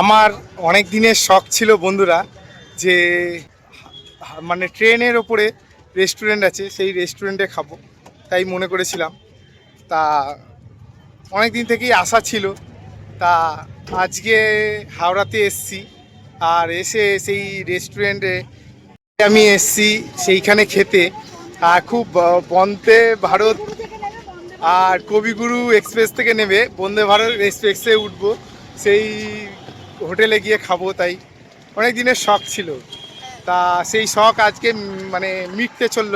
আমার অনেক দিনের শখ ছিল বন্ধুরা যে মানে ট্রেনের ওপরে রেস্টুরেন্ট আছে, সেই রেস্টুরেন্টে খাব, তাই মনে করেছিলাম। তা অনেক দিন থেকেই আশা ছিল। তা আজকে হাওড়াতে এসছি, আর এসে সেই রেস্টুরেন্টে আমি এসছি, সেইখানে খেতে। আর খুব বন্দে ভারত, আর কবিগুরু এক্সপ্রেস থেকে নেবে, বন্দে ভারত এক্সপ্রেসে উঠবো, সেই হোটেলে গিয়ে খাব, তাই অনেক দিনের শখ ছিল। তা সেই শখ আজকে মানে মিটতে চলল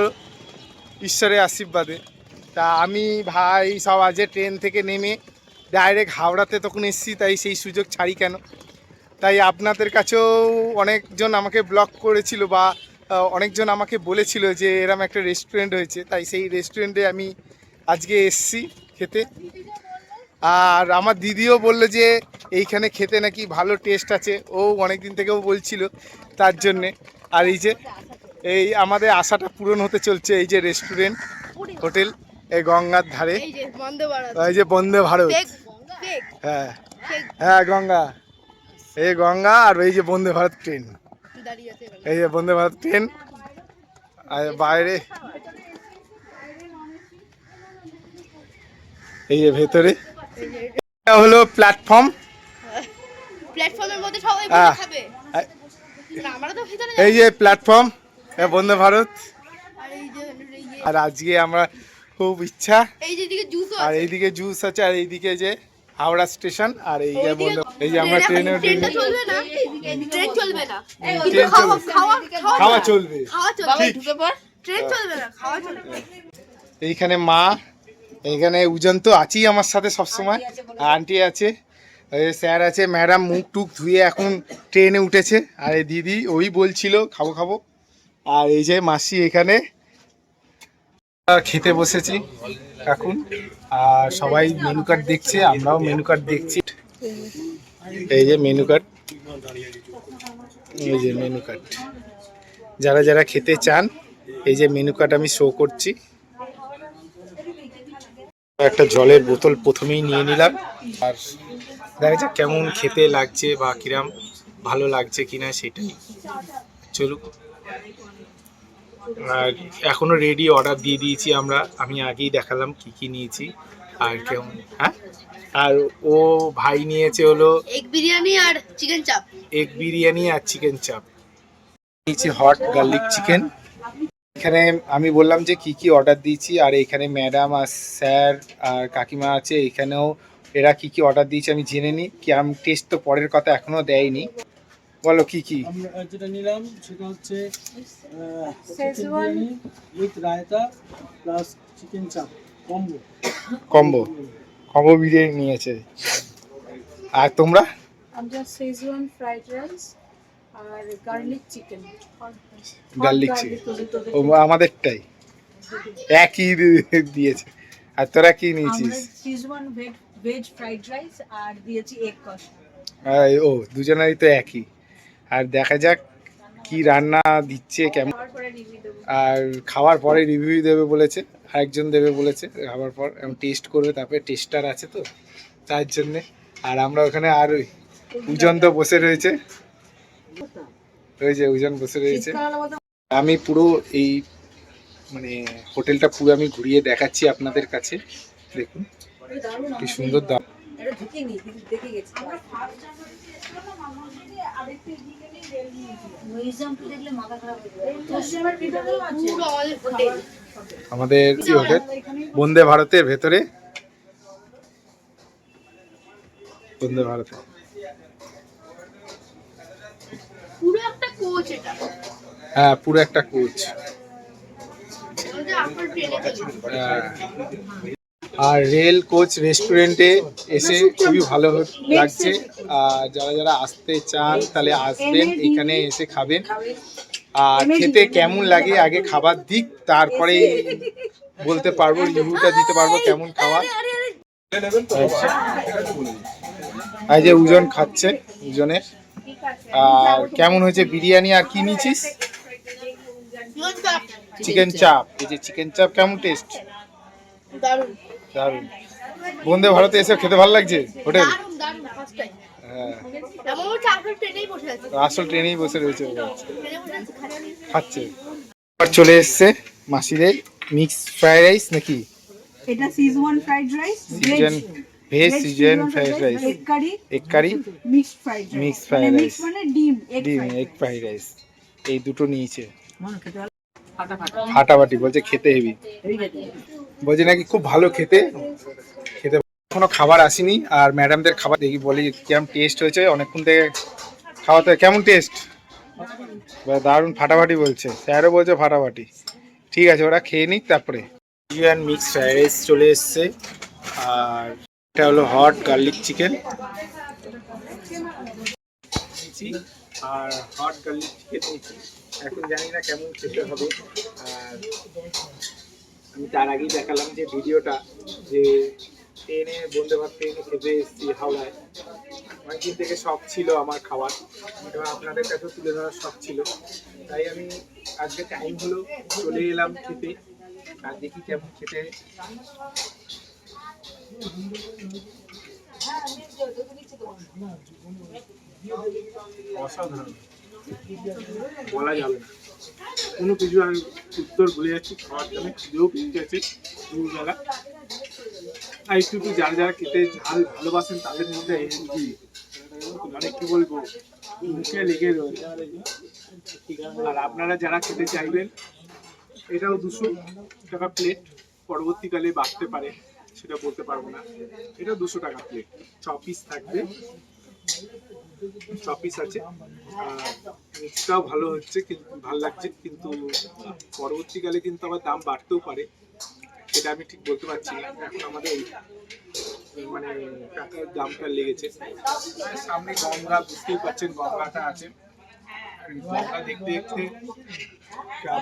ঈশ্বরের আশীর্বাদে। তা আমি ভাই সব আজকে ট্রেন থেকে নেমে ডাইরেক্ট হাওড়াতে তখন এসছি, তাই সেই সুযোগ ছাড়ি কেন? তাই আপনাদের কাছেও অনেকজন আমাকে ব্লক করেছিল বা অনেকজন আমাকে বলেছিল যে এরম একটা রেস্টুরেন্ট হয়েছে। তাই সেই রেস্টুরেন্টে আমি আজকে এসছি খেতে। আর আমার দিদিও বলল যে এইখানে খেতে নাকি ভালো টেস্ট আছে। ও অনেক দিন থেকেও বলছিল তার জন্যে। আর এই যে এই আমাদের আশাটা পূরণ হতে চলছে এই যে রেস্টুরেন্ট হোটেল এই গঙ্গার ধারে। এই যে বন্দে ভারত। হ্যাঁ। হ্যাঁ গঙ্গা। এই গঙ্গা আর এই যে বন্দে ভারত ট্রেন। এই যে বন্দে ভারত ট্রেন আর বাইরে এই যে ভেতরে। এটা হলো প্ল্যাটফর্ম প্ল্যাটফর্মের মধ্যে সবাই। বসে খাবে। আমরা তো ভিতরে এই যে প্ল্যাটফর্ম বন্দে ভারত। আর এই যে এই যে আর আজকে আমরা খুব ইচ্ছা। আর এইদিকে জুস আছে আর এইদিকে যে হাওড়া স্টেশন আর এই যে বন্দে এই যে আমরা ট্রেনে ট্রেনটা চলবে না? ট্রেন চলবে না। খাওয়া চলবে। খাওয়া খাওয়া চলবে। খাওয়া চলবে। ঠিক। ট্রেন চলবে না খাওয়া চলবে। এইখানে মা এইখানে উজন তো আছেই আমার সাথে সবসময় আন্টি আছে স্যার আছে ম্যাডাম মুখ টুক ধুয়ে এখন ট্রেনে উঠেছে। আর এই দিদি ওই বলছিল খাব খাব। আর এই যে মাসি এখানে। খেতে বসেছি এখন আর সবাই মেনু কার্ড দেখছে আমরাও মেনু কার্ড দেখছি। এই যে মেনু কার্ড এই যে মেনু কার্ড যারা যারা খেতে চান এই যে মেনু কার্ড আমি শো করছি। একটা জলের বোতল প্রথমেই নিয়ে নিলাম। আর দেখা যাক কেমন খেতে লাগছে বা কিরাম ভালো লাগছে কিনা সেটাই। চলুক। আর এখনও রেডি অর্ডার দিয়ে দিয়েছি আমরা। আমি আগেই দেখালাম কি কি নিয়েছি আর কেমন। হ্যাঁ? আর ও ভাই নিয়েছে হলো এগ বিরিয়ানি আর চিকেন চাপ এগ বিরিয়ানি আর চিকেন চাপ নিয়েছি হট গার্লিক চিকেন এখানে আমি বললাম যে কি কি অর্ডার দিয়েছি আর এখানে ম্যাডাম আর স্যার আর কাকিমা আছে এখানেও এরা কি কি অর্ডার দিয়েছে আমি জেনে নিই। কি আমি টেস্ট তো পরের কথা এখনও দেয়নি। বলো কি কি? আমরা যেটা নিলাম সেটা হচ্ছে with raita plus chicken chaap combo combo combo biryani নিয়েছে। আর তোমরা? আমরা শেজওয়ান ফ্রাইড রাইস আর গার্লিক চিকেন গার্লিক চিকেন ও আমাদেরটাই। একই দিয়েছে। আর তোরা কি নিয়েছিস? আমরা ভেজ ভেজ ফ্রাইড রাইস আর দিয়েছি এগ কষা। ও দুজনেরই তো একই। আর দেখা যাক কি রান্না দিচ্ছে কেমন। আর খাওয়ার পরে রিভিউ দেবে বলেছে আরেকজন দেবে বলেছে খাওয়ার পর টেস্ট করবে তারপরে টেস্টার আছে তো তার জন্যে। আর আমরা ওখানে আর ওই উজন তো বসে রয়েছে। ওই যে উজন বসে রয়েছে আমি পুরো এই মানে হোটেলটা পুরো আমি ঘুরিয়ে দেখাচ্ছি আপনাদের কাছে। দেখুন কি সুন্দর দাম। হয়ে আমাদের কি হোটেল বন্দে ভারতের ভেতরে। বন্দে ভারতে পুরো একটা কোচ এটা। হ্যাঁ পুরো একটা কোচ। হ্যাঁ। আর রেল কোচ রেস্টুরেন্টে এসে খুবই ভালো লাগছে। আর যারা যারা আসতে চান তাহলে আসবেন এখানে এসে খাবেন। আর খেতে কেমন লাগে আগে খাবার দিক তারপরে বলতে পারব রিভিউটা দিতে পারব কেমন খাবার। এই যে উজন খাচ্ছে উজনের। আর কেমন হয়েছে বিরিয়ানি আর কি নিয়েছিস? চিকেন চাপ এই যে চিকেন চাপ কেমন টেস্ট দারুণ। দারুণ। বন্দে ভারতে এসে খেতে ভালো লাগছে হোটেল? দারুণ দারুণ ফার্স্ট টাইম হ্যাঁ। আসল ট্রেনেই বসে রয়েছে খাচ্ছে। এবার চলে এসছে মাসিদের মিক্স ফ্রাইড রাইস নাকি? এটা schezwan fried rice schezwan veg schezwan fried rice egg curry egg curry mixed fried rice Mixed fried rice. মানে ডিম এগ ডিম এগ ফ্রাইড রাইস এই দুটো নিয়েছে। ফাটাফাটি বলছে খেতে হেবি। বলছে নাকি খুব ভালো খেতে। খেতে এখনও খাবার আসেনি আর ম্যাডামদের খাবার দেখি বলি কেমন টেস্ট হয়েছে অনেকক্ষণ থেকে খাওয়াতে কেমন টেস্ট দারুণ ফাটাফাটি বলছে। স্যারও বলছে ফাটাফাটি। ঠিক আছে ওরা খেয়ে নিক তারপরে। চিকেন মিক্স ফ্রাইড রাইস চলে এসছে আর এটা হলো হট গার্লিক চিকেন। আর হট গার্লিক চিকেন, এখন জানি না কেমন খেতে হবে। আর আমি তার আগেই দেখালাম যে ভিডিওটা, যে ট্রেনে বন্দে ভাত ট্রেনে খেতে এসেছি হাওড়ায়। অনেকদিন থেকে শখ ছিল আমার খাওয়ার। এবং আপনাদের কাছেও তুলে ধরার শখ ছিল। তাই আমি আজকে টাইম হলো, চলে এলাম খেতে। আর দেখি কেমন খেতে। অসাধারণ। বলা যাবে না। কোনো কিছু আমি উত্তর ভুলে যাচ্ছি, খাওয়ার জন্য খিদেও পেয়ে গেছে আর একটু একটু যারা যারা খেতে ঝাল ভালোবাসেন, তাদের মধ্যে মানে কি বলব, মুখে লেগে রয়েছে আর আপনারা যারা খেতে চাইবেন, এটাও দুশো টাকা প্লেট পরবর্তীকালে বাড়তে পারে। সেটা বলতে পারব না। এটা দুশো টাকা প্লেট ছ পিস থাকবে। ছ পিস আছে। মিক্সটাও ভালো হচ্ছে ভালো লাগছে, কিন্তু পরবর্তীকালে কিন্তু আবার দাম বাড়তেও পারে। সেটা আমি ঠিক বলতে পারছি না। এখন আমাদের মানে টাকার দামটা লেগেছে। সামনে গঙ্গা, বুঝতেই পারছেন, গঙ্গাটা আছে। গঙ্গা দেখতে দেখতে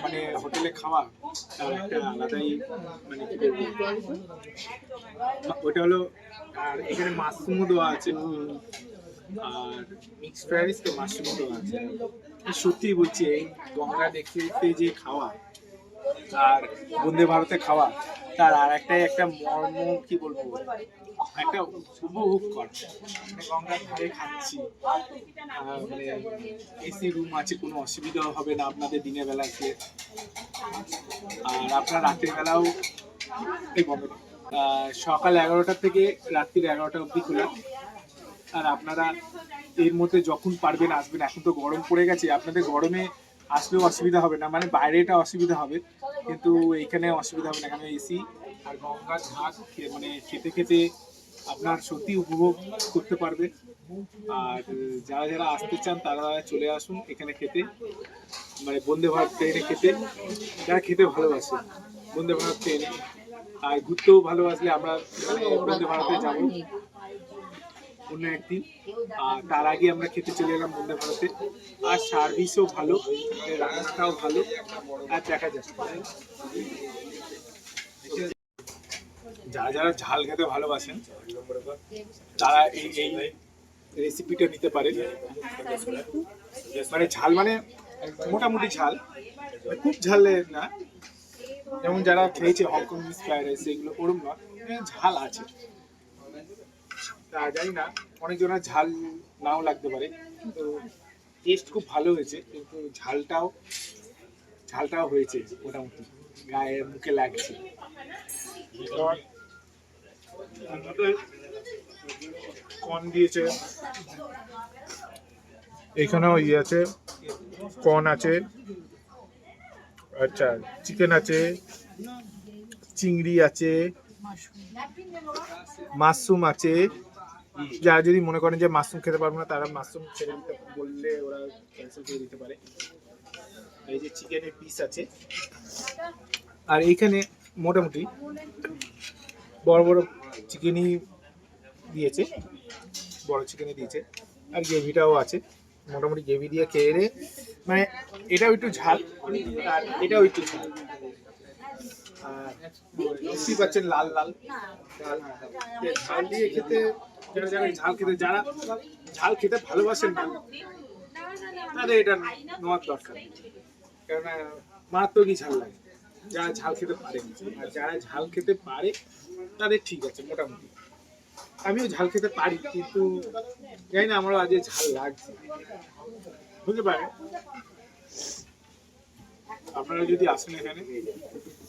মানে হোটেলে খাওয়া, তার একটা আলাদাই মানে কি ওটা হলো, আর এখানে মাশরুমও দেওয়া আছে। আর মিক্সড ফ্রাইড রাইস তো মাশরুম দেওয়া আছে। সত্যি বলছি, এই গঙ্গা দেখতে দেখতে যে খাওয়া, আর বন্দে ভারতে খাওয়া তার আর একটাই একটা মর্ম কি বলব? একটা উপভোগ কর গঙ্গার ধারে খাচ্ছি। মানে এসি রুম আছে কোনো অসুবিধা হবে না আপনাদের দিনের বেলা গিয়ে। আর আপনার রাতের বেলাও। আহ, সকাল এগারোটা থেকে রাত্রির এগারোটা অবধি খোলা। আর আপনারা এর মধ্যে যখন পারবেন আসবেন। এখন তো গরম পড়ে গেছে। আপনাদের গরমে আসলেও অসুবিধা হবে না মানে বাইরেটা অসুবিধা হবে, কিন্তু এখানে অসুবিধা হবে না, এখানে এসি আর গঙ্গার ঝাঁক মানে খেতে খেতে আপনার সত্যি উপভোগ করতে পারবে। আর যারা যারা আসতে চান, তারা চলে আসুন এখানে খেতে মানে বন্দে ভারত ট্রেনে খেতে, যারা খেতে ভালোবাসে বন্দে ভারত ট্রেনে। আর ঘুরতেও ভালোবাসলে আমরা বন্দে ভারতে যাব। অন্য একদিন। আর তার আগে আমরা খেতে চলে এলাম বন্দে ভারতে। আর সার্ভিসও ভালো রান্নাটাও ভালো। আর দেখা যাচ্ছে যারা যারা ঝাল খেতে ভালোবাসেন, তারা এই এই রেসিপিটা নিতে পারেন। মানে ঝাল মানে মোটামুটি ঝাল। মানে খুব ঝালে না। যেমন যারা খেয়েছে হংকং ফ্রাইড রাইস, এগুলো ওরম না। ঝাল আছে। জানি না, অনেকজনের ঝাল নাও লাগতে পারে। তো টেস্ট খুব ভালো হয়েছে, কিন্তু ঝালটাও ঝালটাও হয়েছে মোটামুটি, গায়ে মুখে লাগছে। কন দিয়েছে। এখানেও ইয়ে আছে কর্ন আছে আচ্ছা চিকেন আছে, চিংড়ি আছে, মাশরুম আছে যারা যদি মনে করেন যে মাশরুম খেতে পারব না তারা মাশরুম ছেড়ে দিতে বললে ওরা ক্যান্সেল করে দিতে পারে। এই যে চিকেনের পিস আছে। আর এইখানে মোটামুটি বড় বড় চিকেনই দিয়েছে বড় চিকেনই দিয়েছে। আর গ্রেভিটাও আছে মোটামুটি গ্রেভি দিয়ে খেয়ে রে মানে এটাও একটু ঝাল আর এটাও একটু ঝাল। আর বুঝতেই পাচ্ছেন লাল লাল। ঝাল দিয়ে খেতে যারা যারা ঝাল খেতে, যারা ঝাল খেতে ভালোবাসেন না, তাদের এটা নেওয়ার দরকার। কেননা মারাত্মকই ঝাল লাগে। যারা ঝাল খেতে পারে আর যারা ঝাল খেতে পারে, তাদের ঠিক আছে, মোটামুটি। আমিও ঝাল খেতে পারি, কিন্তু জানি না আমারও আজ ঝাল লাগছে। বুঝতে পারে আপনারা যদি আসেন এখানে,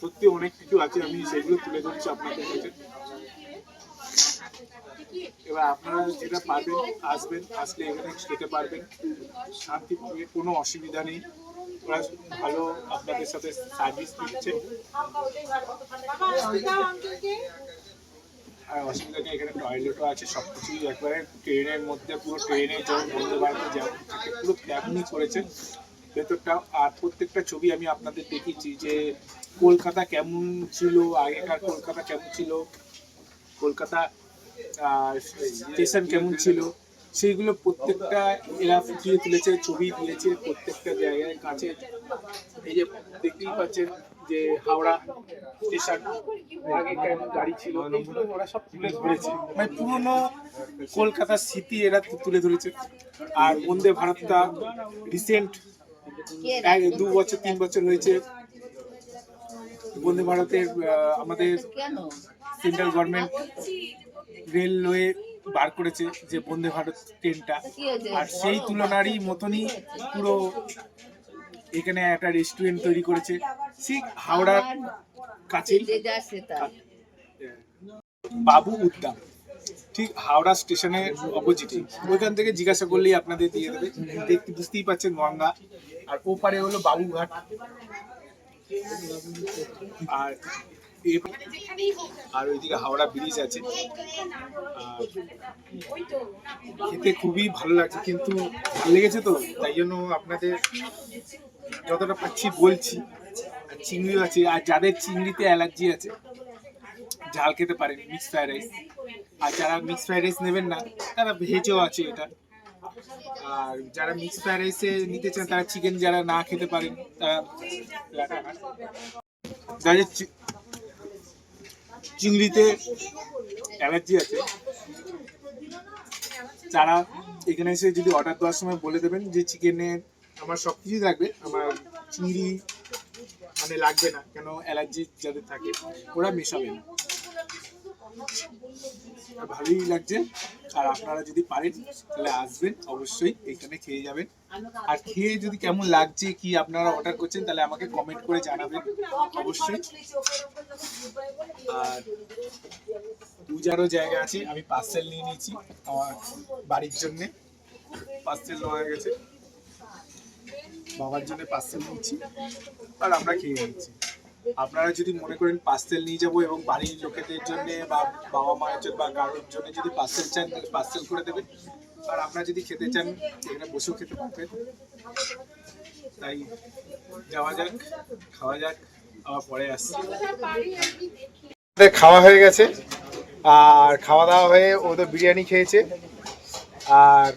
সত্যি অনেক কিছু আছে, আমি সেগুলো তুলে ধরছি আপনাদের কাছে। এবার আপনারা যেটা পারবেন, আসবেন, আসলে এখানে খেতে পারবেন। শান্তিভাবে কোনো অসুবিধা নেই। ওরা ভালো আপনাদের সাথে সার্ভিস দিচ্ছে। আর অসুবিধা নেই, এখানে টয়লেটও আছে সব কিছুই একবারে ট্রেনের মধ্যে, পুরো ট্রেনে যেমন বলতে পারবেন যেমন পুরো তেমনই করেছে। ভেতরটা, আর প্রত্যেকটা ছবি আমি আপনাদের দেখিয়েছি যে কলকাতা কেমন ছিল, আগেকার কলকাতা কেমন ছিল। কলকাতা স্টেশন কেমন ছিল? সেইগুলো প্রত্যেকটা এরা ফুটিয়ে তুলেছে, ছবি দিয়েছে প্রত্যেকটা জায়গায় কাছে। এই যে দেখতেই পাচ্ছেন যে হাওড়া স্টেশন, আগে কেমন গাড়ি ছিল, এইগুলো ওরা সব তুলে ধরেছে। মানে পুরনো কলকাতার স্মৃতি এরা তুলে ধরেছে। আর বন্দে ভারতটা রিসেন্ট এক, দু বছর, তিন বছর হয়েছে। বন্দে ভারতের আমাদের সেন্ট্রাল গভর্নমেন্ট রেলওয়ে বার করেছে যে বন্দে ভারত ট্রেনটা আর সেই তুলনারই মতনই পুরো এখানে একটা রেস্টুরেন্ট তৈরি করেছে। ঠিক হাওড়ার কাছেই বাবু উদ্যান। ঠিক হাওড়া স্টেশনের অপোজিটে ওইখান থেকে জিজ্ঞাসা করলেই আপনাদের দিয়ে দেবে। দেখতে বুঝতেই পাচ্ছেন গঙ্গা। আর ওপারে হলো বাবুঘাট। আর আর ওইদিকে হাওড়া ব্রিজ আছে। খেতে খুবই ভালো লাগছে, কিন্তু ভালো লেগেছে তো, তাই জন্য আপনাদের যতটা পাচ্ছি বলছি। আর চিংড়িও আছে, আর যাদের চিংড়িতে অ্যালার্জি আছে, ঝাল খেতে পারেন মিক্স ফ্রাইড রাইস আর যারা মিক্স ফ্রাইড রাইস নেবেন না, তারা ভেজও আছে এটা। আর যারা মিক্স ফ্রাইড রাইসে নিতে চান, তারা চিকেন যারা না খেতে পারেন, তারা যাদের চিংড়িতে অ্যালার্জি আছে। তারা এখানে এসে যদি অর্ডার দেওয়ার সময় বলে দেবেন যে চিকেনের আমার সব কিছুই লাগবে আমার চিংড়ি মানে লাগবে না, কেন অ্যালার্জি যাদের থাকে, ওরা মেশাবে না ভালোই লাগছে। আর আপনারা যদি পারেন, তাহলে আসবেন, অবশ্যই এখানে খেয়ে যাবেন। আর খেয়ে যদি কেমন লাগছে, কি আপনারা অর্ডার করছেন, তাহলে আমাকে কমেন্ট করে জানাবেন, অবশ্যই। আর পূজারও জায়গা আছে, আমি পার্সেল নিয়ে নিয়েছি আমার বাড়ির জন্যে। পার্সেল হয়ে গেছে। বাবার জন্য পার্সেল নিচ্ছি আর আমরা খেয়ে নিচ্ছি। আপনারা যদি মনে করেন পার্সেল নিয়ে যাব এবং বাড়ির লোকেদের জন্য বা বাবা মায়ের জন্য বা কারোর জন্য যদি পার্সেল চান, তাহলে পার্সেল করে দেবেন। আর আপনারা যদি খেতে চান, এখানে বসেও খেতে পারবেন। তাই যাওয়া যাক, খাওয়া যাক, আবার পরে আসছি। খাওয়া হয়ে গেছে। আর খাওয়া দাওয়া হয়ে ও তো বিরিয়ানি খেয়েছে। আর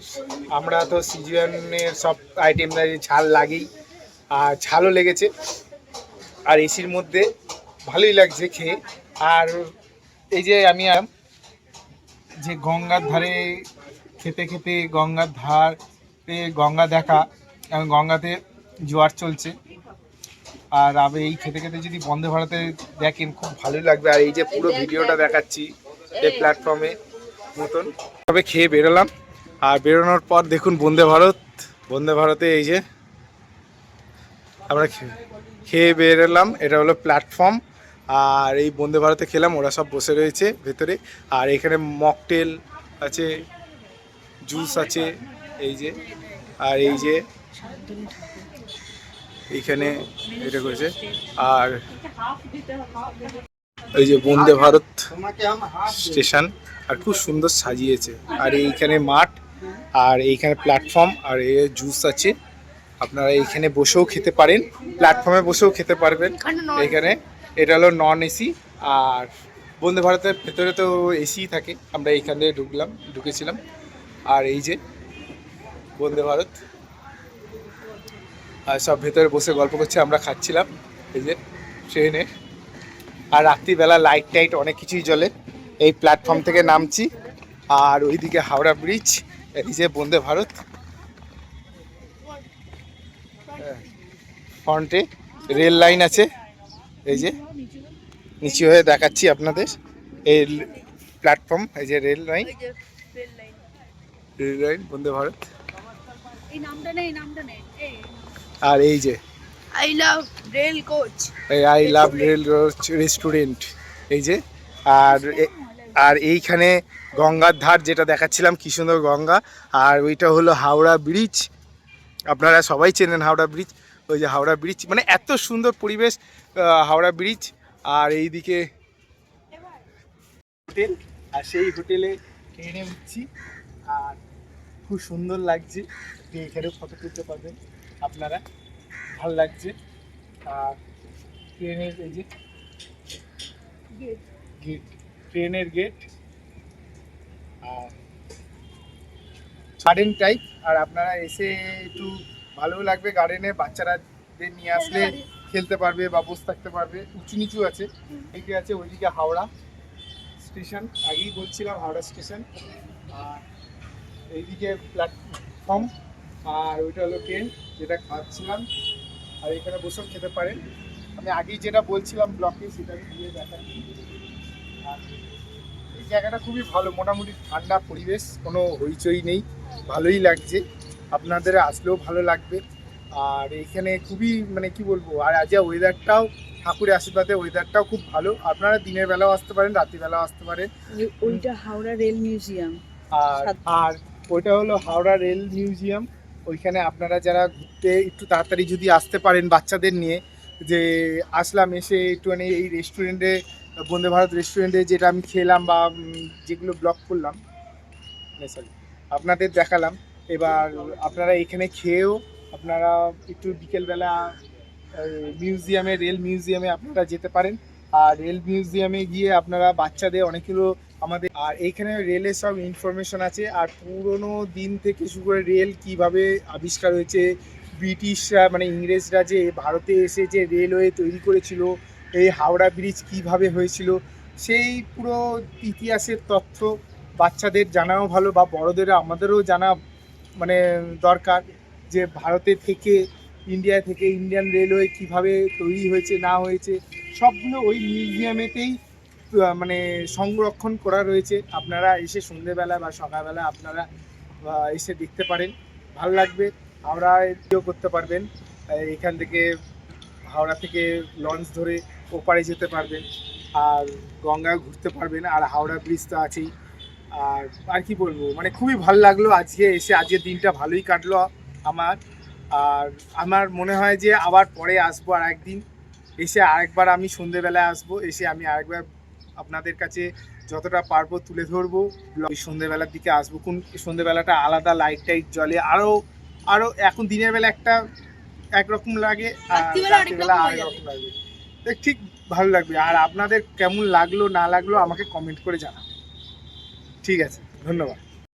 আমরা তো সিজুয়ানের সব আইটেম ঝাল লাগেই। আর ঝালও লেগেছে। আর এসির মধ্যে ভালোই লাগছে খেয়ে। আর এই যে আমি যে গঙ্গার ধারে খেতে খেতে গঙ্গার ধারে গঙ্গা দেখা এবং গঙ্গাতে জোয়ার চলছে। আর আমি এই খেতে খেতে যদি বন্দে ভারতে দেখেন, খুব ভালোই লাগবে। আর এই যে পুরো ভিডিওটা দেখাচ্ছি এই প্ল্যাটফর্মে মতন। তবে খেয়ে বেরোলাম। আর বেরোনোর পর দেখুন বন্দে ভারত। বন্দে ভারতে এই যে আমরা খে- খেয়ে বেরোলাম। এটা হলো প্ল্যাটফর্ম আর এই বন্দে ভারতে খেলাম, ওরা সব বসে রয়েছে ভেতরে। আর এখানে মকটেল আছে জুস আছে, এই যে, আর এই যে এইখানে এটা করেছে। আর এই যে বন্দে ভারত স্টেশন, আর খুব সুন্দর সাজিয়েছে। আর এইখানে মাঠ, আর এইখানে প্ল্যাটফর্ম আর এ জুস আছে। আপনারা এইখানে বসেও খেতে পারেন প্ল্যাটফর্মে বসেও খেতে পারবেন। এখানে এটা হলো নন এসি আর বন্দে ভারতের ভেতরে তো এসি থাকে আমরা এইখান থেকে ঢুকলাম ঢুকেছিলাম। আর এই যে বন্দে ভারত। আর সব ভেতরে বসে গল্প করছে আমরা খাচ্ছিলাম এই যে ট্রেনে। আর রাত্রিবেলা লাইট টাইট অনেক কিছুই জ্বলে এই প্ল্যাটফর্ম থেকে নামছি। আর ওইদিকে হাওড়া ব্রিজ এই যে বন্দে ভারত। ফ্রন্টে রেল লাইন আছে। এই যে নিচু হয়ে দেখাচ্ছি আপনাদের। এই প্ল্যাটফর্ম এই যে rail line. Rail line. Vande Bharat. আর এই যে I love rail coach I love rail restaurant এই যে আর আর এইখানে গঙ্গার ধার যেটা দেখাচ্ছিলাম কি সুন্দর গঙ্গা। আর ওইটা হলো হাওড়া ব্রিজ। আপনারা সবাই চেনেন হাওড়া ব্রিজ। ওই যে হাওড়া ব্রিজ মানে এত সুন্দর পরিবেশ হাওড়া ব্রিজ, আর এইদিকে হোটেল, আর সেই হোটেলে ট্রেনে উঠছি, আর খুব সুন্দর লাগছে। আপনি এখানেও ফটো তুলতে পারবেন, আপনারা। ভালো লাগছে। আর ট্রেনের এই যে গেট ট্রেনের গেট আর গার্ডেন টাইপ আর আপনারা এসে একটু ভালো লাগবে গার্ডেনে বাচ্চারা নিয়ে আসলে খেলতে পারবে বা বসে থাকতে পারবে। উঁচু নিচু আছে। এইদিকে আছে ওইদিকে হাওড়া স্টেশন। আগেই বলছিলাম হাওড়া স্টেশন। আর এইদিকে প্ল্যাটফর্ম আর ওইটা হলো ট্রেন যেটা খাচ্ছিলাম। আর এখানে বসেও খেতে পারেন। আমি আগেই যেটা বলছিলাম ব্লকে সেটা আমি দিয়ে দেখাচ্ছি। আর এই জায়গাটা খুবই ভালো। মোটামুটি ঠান্ডা পরিবেশ কোনো হইচই নেই। ভালোই লাগছে। আপনাদের আসলেও ভালো লাগবে। আর এখানে খুবই মানে কি বলব আর আজ ওয়েদারটাও ঠাকুরের আশীর্বাদে ওয়েদারটাও খুব ভালো। আপনারা দিনের বেলাও আসতে পারেন রাত্রিবেলাও আসতে পারেন। ওইটা হাওড়া রেল মিউজিয়াম। আর আর ওইটা হলো হাওড়া রেল মিউজিয়াম। ওইখানে আপনারা যারা ঘুরতে একটু তাড়াতাড়ি যদি আসতে পারেন বাচ্চাদের নিয়ে যে আসলাম এসে একটুখানি এই রেস্টুরেন্টে বন্দে ভারত রেস্টুরেন্টে যেটা আমি খেলাম বা যেগুলো ব্লগ করলাম সরি আপনাদের দেখালাম। এবার আপনারা এখানে খেয়েও আপনারা একটু বিকেলবেলা মিউজিয়ামে রেল মিউজিয়ামে আপনারা যেতে পারেন। আর রেল মিউজিয়ামে গিয়ে আপনারা বাচ্চাদের অনেকগুলো আমাদের আর এইখানে রেলের সব ইনফরমেশন আছে। আর পুরোনো দিন থেকে শুরু করে রেল কীভাবে আবিষ্কার হয়েছে, ব্রিটিশরা মানে ইংরেজরা যে ভারতে এসে যে রেলওয়ে তৈরি করেছিল, এই হাওড়া ব্রিজ কীভাবে হয়েছিল, সেই পুরো ইতিহাসের তথ্য বাচ্চাদের জানাও ভালো বা বড়দের আমাদেরও জানা মানে দরকার যে ভারতে থেকে ইন্ডিয়া থেকে ইন্ডিয়ান রেলওয়ে কীভাবে তৈরি হয়েছে, না হয়েছে, সবগুলো ওই মিউজিয়ামেতেই মানে সংরক্ষণ করা রয়েছে। আপনারা এসে সন্ধেবেলা বা সকালবেলা আপনারা এসে দেখতে পারেন। ভালো লাগবে, হাওড়া এটিও করতে পারবেন। এখান থেকে হাওড়া থেকে লঞ্চ ধরে ওপারে যেতে পারবেন। আর গঙ্গা ঘুরতে পারবেন। আর হাওড়া ব্রিজ তো আছেই। আর আর কি বলব মানে খুবই ভালো লাগল আজকে এসে আজকের দিনটা ভালোই কাটলো আমার। আর আমার মনে হয় যে আবার পরে আসব আর একদিন এসে আরেকবার আমি সন্ধেবেলায় আসব এসে আমি আরেকবার আপনাদের কাছে যতটা পারব তুলে ধরবো। সন্ধেবেলার দিকে আসব। কোন সন্ধেবেলাটা আলাদা লাইট টাইট জ্বলে আরও আরও এখন দিনের বেলা একটা একরকম লাগে আর রাত্রিবেলা আরেক রকম আরেক রকম লাগবে ঠিক ভালো লাগবে। আর আপনাদের কেমন লাগল না লাগল আমাকে কমেন্ট করে জানাবেন ঠিক আছে ধন্যবাদ।